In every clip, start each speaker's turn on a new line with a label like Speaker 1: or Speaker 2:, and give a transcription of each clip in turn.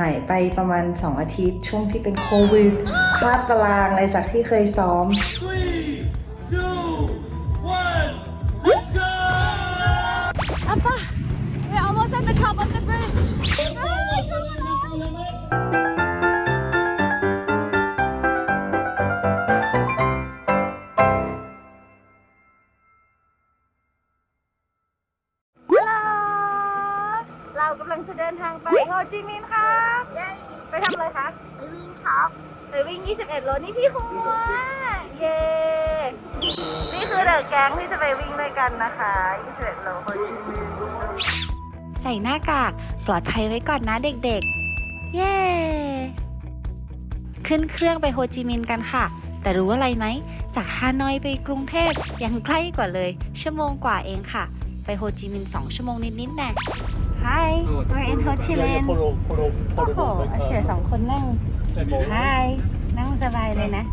Speaker 1: หายไปประมาณ 2 อาทิตย์ ช่วงที่เป็นโควิดพลาดตารางเลยจากที่เคยซ้อม
Speaker 2: Three, two, one, let's go!
Speaker 3: Appa, we're almost at the top of the เดินทางไปโฮจิมินห์ครับ ไปทำอะไรคะไปวิ่งครับไปวิ่ง 21 โลนี่พี่หัวเย้นี่คือเดอะแก๊งที่จะไปวิ่งด้วยกันนะคะ 21 โลโฮจิมินห์
Speaker 4: ใส่หน้ากากปลอดภัยไว้ก่อนนะเด็กๆ เย้ ขึ้นเครื่องไปโฮจิมินห์กันค่ะ แต่รู้อะไรไหม จากฮานอยไปกรุงเทพยังใกล้กว่าเลย ชั่วโมงกว่าเองค่ะ ไปโฮจิมินห์สองชั่วโมงนิดๆแน่
Speaker 3: Hi we're in Ho Chi Minh โอ้โหเสียสองคนนั่ง Hi นั่งสบายเลยนะ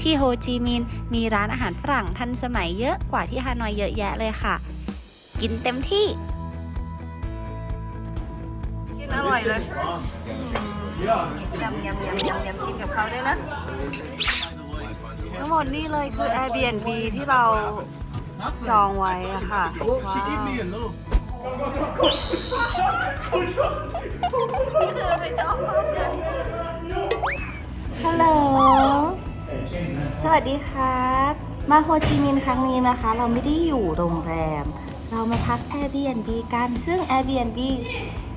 Speaker 4: ที่โฮจิมินห์มีร้านอาหารฝรั่งทันสมัยเยอะกว่าที่ฮานอยเยอะแยะเลยค่ะ กินเต็มที่
Speaker 3: กินอร่อยเลยยำยำยำยำยำกินกับเขาด้วยนะ ทั้งหมดนี่เลยคือ Airbnb ที่เราจองไว้อะค่ะ
Speaker 2: Oh, she gave me a look.
Speaker 3: นี่คือไปจองห้องกัน
Speaker 1: ฮัลโหล สวัสดีครับ มาโฮจิมินห์ครั้งนี้นะคะ เราไม่ได้อยู่โรงแรม เรามาพัก Airbnb กัน ซึ่ง Airbnb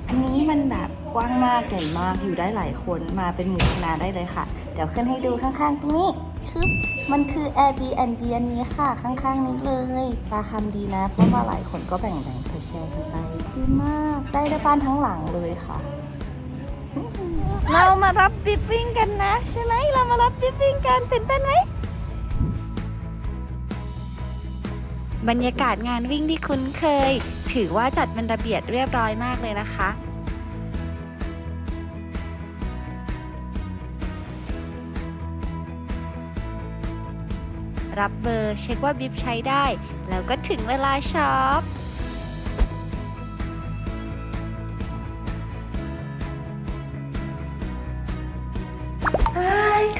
Speaker 1: อันนี้มันแบบกว้างมากใหญ่มากอยู่ได้หลายคนมาเป็นหมู่คณะได้เลยค่ะ เดี๋ยวขึ้นให้ดูข้างๆตรงนี้ชึบ มันคือ Airbnb อันนี้ค่ะ ข้างๆนี้เลย ราคาดีนะ เพราะว่าหลายคนก็แบ่งๆแชร์ๆกันไป ดีมาก ได้ได้บ้านทั้งหลังเลยค่ะ เรามารับบิฟวิ่งกันนะ ใช่ไหม เรามารับบิฟวิ่งกันตื่นเต้นไหม
Speaker 4: บรรยากาศงานวิ่งที่คุ้นเคย ถือว่าจัดเป็นระเบียบเรียบร้อยมากเลยนะคะ รับเบอร์เช็คว่าบิบใช้ได้ แล้วก็ถึงเวลาช็อป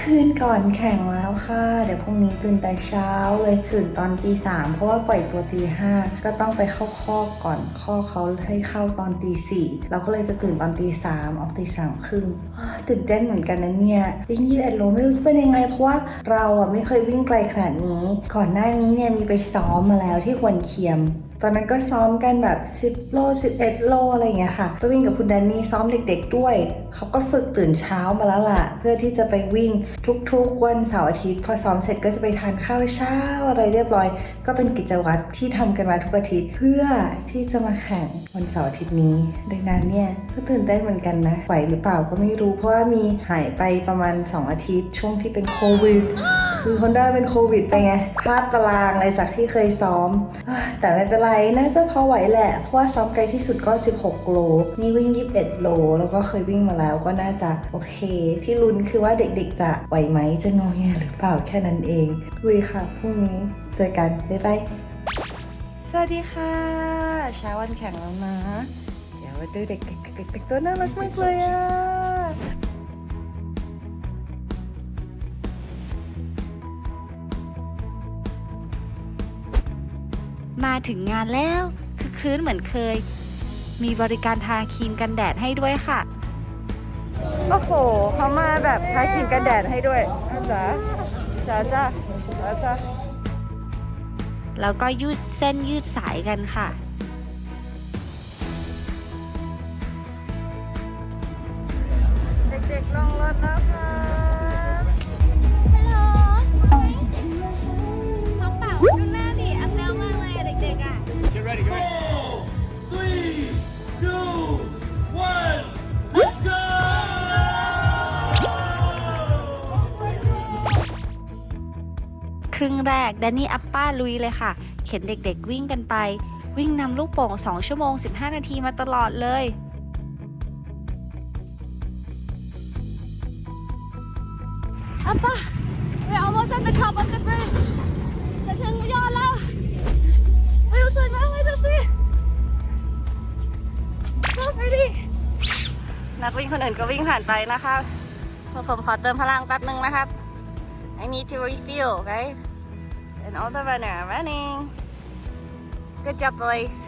Speaker 1: คืนก่อนแข่งแล้วค่ะ เดี๋ยวพรุ่งนี้ตื่นแต่เช้าเลยตื่นตอนตีสามเพราะว่าปล่อยตัวตีห้าก็ต้องไปเข้าคอก่อนข้อเขาให้เข้าตอนตีสี่เราก็เลยจะตื่นตอนตีสามออกตีสามครึ่งตื่นเต้นเหมือนกันนะเนี่ยวิ่งยี่สิบเอ็ดโลไม่รู้จะเป็นยังไงเพราะว่าเราอะไม่เคยวิ่งไกลขนาดนี้ ก่อนหน้านี้เนี่ยมีไปซ้อมมาแล้วที่ควนเคียมตอนนั้นก็ซ้อมกันแบบ 10 โล 11 โล อะไรอย่างเงี้ยค่ะ ไปวิ่งกับคุณแดนนี่ซ้อมเด็กๆด้วย เขาก็ฝึกตื่นเช้ามาแล้วล่ะ เพื่อที่จะไปวิ่งทุกๆวันเสาร์อาทิตย์ พอซ้อมเสร็จก็จะไปทานข้าวเช้าอะไรเรียบร้อย ก็เป็นกิจวัตรที่ทำกันมาทุกอาทิตย์ เพื่อที่จะมาแข่งวันเสาร์อาทิตย์นี้ ดังนั้นเนี่ยก็ตื่นเต้นเหมือนกันนะไหวหรือเปล่าก็ไม่รู้เพราะว่ามีหายไปประมาณ 2 อาทิตย์ ช่วงที่เป็นโควิดคือคนได้เป็นโควิดไปไงพลาดตารางเลยจากที่เคยซ้อม แต่ไม่เป็นไร น่าจะพอไหวแหละ เพราะว่าซ้อมไกลที่สุดก็ 16 โล นี่วิ่ง 21 โล แล้วก็เคยวิ่งมาแล้วก็น่าจะโอเค ที่ลุ้นคือว่าเด็กๆ จะไหวไหมจะงอแงหรือเปล่าแค่นั้นเองลุยค่ะพรุ่งนี้เจอกัน บ๊ายบาย สวัสดีค่ะเช้าวันแข่งแล้วนะ เดี๋ยวมาดูเด็กๆเด็กๆตัวน่ารักมากเลยอะ
Speaker 4: มาถึงงานแล้ว คือคลื้นเหมือนเคย มีบริการทาครีมกันแดดให้ด้วยค่ะ
Speaker 1: โอ้โหเขามาแบบทาครีมกันแดดให้ด้วยจ้าจ้าจ้าจ้าจ้า
Speaker 4: แล้วก็ยืดเส้นยืดสายกันค่ะ
Speaker 3: เด็กๆลงรถแล้วค่ะฮัลโหลเขาเป่าคุณแม่ดิอัพเบลมากเลยเด็กๆอะ
Speaker 2: Get ready, get ready.
Speaker 4: แรกแดนนี่อัปป้าลุยเลยค่ะ เข็นเด็กๆวิ่งกันไป วิ่งนำลูกโป่ง 2 ชั่วโมง 15 นาทีมาตลอดเลย
Speaker 3: Appa, we're almost at the top of the bridge. จะถึงยอดแล้ววิวสวยมากเลยดูสิ so pretty
Speaker 5: นักวิ่งคนอื่นก็วิ่งผ่านไปนะคะผมขอเติมพลังแป๊บนึงนะครับ I need to refuel right and all the runner are running good job boys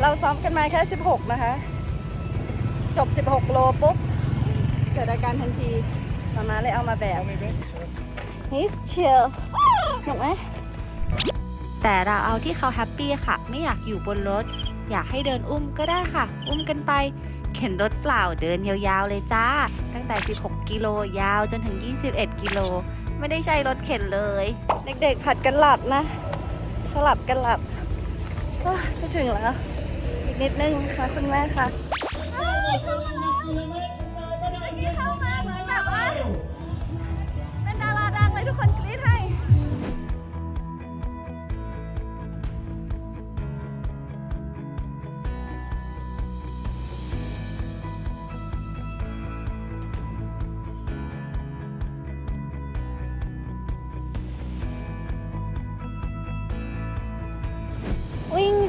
Speaker 5: เราซ้อมกันมาแค่ 16 นะคะ จบ 16 โลปุ๊บ เกิดอาการทันทีมามาเลยเอามาแบก He's chill ถูกไหม
Speaker 4: แต่เราเอาที่เขาแฮปปี้ค่ะ ไม่อยากอยู่บนรถ อยากให้เดินอุ้มก็ได้ค่ะ อุ้มกันไป เข็นรถเปล่าเดินยาวๆเลยจ้า ตั้งแต่ 16 กิโลยาวจนถึง 21 กิโล ไม่ได้ใช้รถเข็นเลย
Speaker 5: เด็กๆผัดกันหลับนะ สลับกันหลับอ้าจะถึงแล้ว อีกนิดนึงนะคะคุณแม่ค่ะ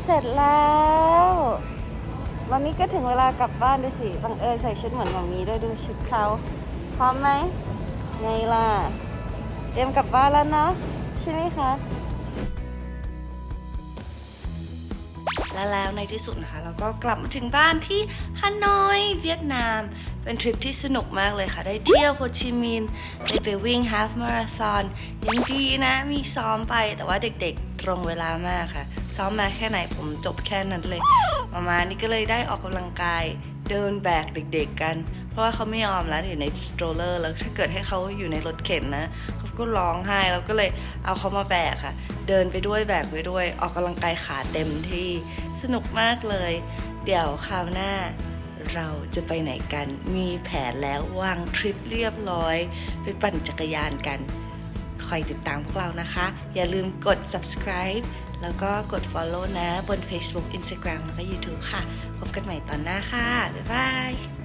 Speaker 5: เสร็จแล้ว วันนี้ก็ถึงเวลากลับบ้านด้วยสิบังเอิญใส่ชุดเหมือนหมอมีด้วยดูชุดเขาพร้อมไหมไงล่ะ เตรียมกลับบ้านแล้วเนาะใช่ไหมคะ
Speaker 1: และแล้วในที่สุดนะคะ เราก็กลับมาถึงบ้านที่ฮานอย เวียดนาม เป็นทริปที่สนุกมากเลยค่ะ ได้เที่ยวโฮจิมินห์ได้ไปวิ่งฮาฟมาราธอนยังดีนะ มีซ้อมไปแต่ว่าเด็กๆตรงเวลามากค่ะ ซ้อมมาแค่ไหนผมจบแค่นั้นเลย มามานี่ก็เลยได้ออกกำลังกายเดินแบกเด็ก ๆ กัน ราะว่าเขาไม่ยอมแล้วอยู่ในสโตรเลอร์แล้วถ้าเกิดให้เขาอยู่ในรถเข็นนะเขาก็ร้องไห้แล้วก็เลยเอาเขามาแบกค่ะ เดินไปด้วยแบกไปด้วย ออกกำลังกายขาเต็มที่สนุกมากเลย เดี๋ยวคราวหน้าเราจะไปไหนกัน มีแผนแล้ววางทริปเรียบร้อย ไปปั่นจักรยานกัน คอยติดตามพวกเรานะคะ อย่าลืมกด subscribe แล้วก็กด follow นะ บน Facebook Instagram แล้วก็ YouTube ค่ะ พบกันใหม่ตอนหน้าค่ะ บ๊ายบาย